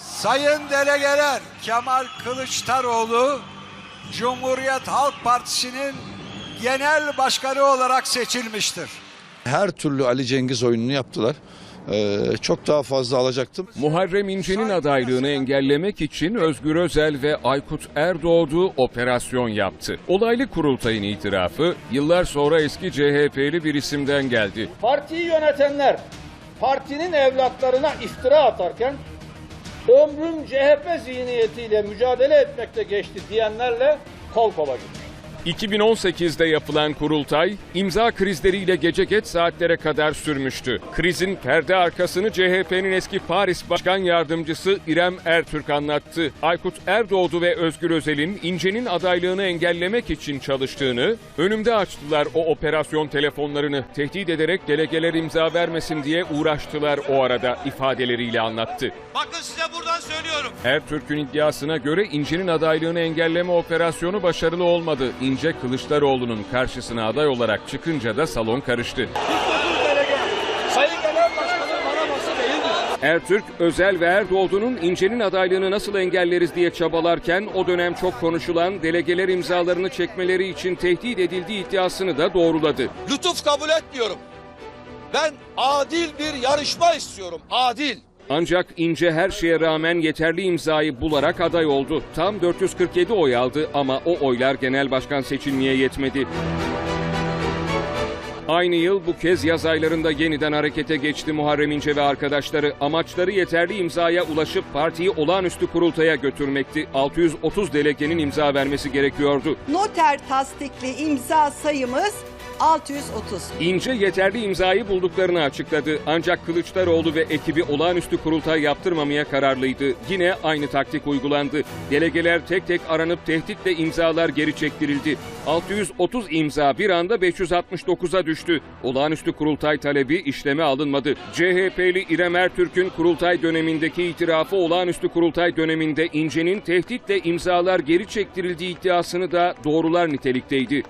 Sayın delegeler Kemal Kılıçdaroğlu Cumhuriyet Halk Partisi'nin genel başkanı olarak seçilmiştir. Her türlü Ali Cengiz oyununu yaptılar. Ee, çok daha fazla alacaktım. Muharrem İnce'nin adaylığını engellemek için Özgür Özel ve Aykut Erdoğdu operasyon yaptı. Olaylı kurultayın itirafı yıllar sonra eski CHP'li bir isimden geldi. Partiyi yönetenler partinin evlatlarına iftira atarken ömrüm CHP zihniyetiyle mücadele etmekte geçti diyenlerle kol kola gidiyor. 2018'de yapılan kurultay imza krizleriyle gece geç saatlere kadar sürmüştü. Krizin perde arkasını CHP'nin eski Paris Başkan Yardımcısı İrem Ertürk anlattı. Aykut Erdoğdu ve Özgür Özel'in İnce'nin adaylığını engellemek için çalıştığını, önümde açtılar o operasyon telefonlarını tehdit ederek delegeler imza vermesin diye uğraştılar o arada ifadeleriyle anlattı. Bakın size buradan söylüyorum. Ertürk'ün iddiasına göre İnce'nin adaylığını engelleme operasyonu başarılı olmadı. İnce Kılıçdaroğlu'nun karşısına aday olarak çıkınca da salon karıştı. Sayın. Ertürk, Özel ve Erdoğdu'nun İnce'nin adaylığını nasıl engelleriz diye çabalarken o dönem çok konuşulan delegeler imzalarını çekmeleri için tehdit edildiği iddiasını da doğruladı. Lütuf kabul etmiyorum. Ben adil bir yarışma istiyorum. Adil. Ancak İnce her şeye rağmen yeterli imzayı bularak aday oldu. Tam 447 oy aldı ama o oylar genel başkan seçilmeye yetmedi. Aynı yıl bu kez yaz aylarında yeniden harekete geçti Muharrem İnce ve arkadaşları. Amaçları yeterli imzaya ulaşıp partiyi olağanüstü kurultaya götürmekti. 630 delegenin imza vermesi gerekiyordu. Noter tasdikli imza sayımız 630. İnce yeterli imzayı bulduklarını açıkladı. Ancak Kılıçdaroğlu ve ekibi olağanüstü kurultay yaptırmamaya kararlıydı. Yine aynı taktik uygulandı. Delegeler tek tek aranıp tehditle imzalar geri çektirildi. 630 imza bir anda 569'a düştü. Olağanüstü kurultay talebi işleme alınmadı. CHP'li İrem Ertürk'ün kurultay dönemindeki itirafı olağanüstü kurultay döneminde İnce'nin tehditle imzalar geri çektirildiği iddiasını da doğrular nitelikteydi.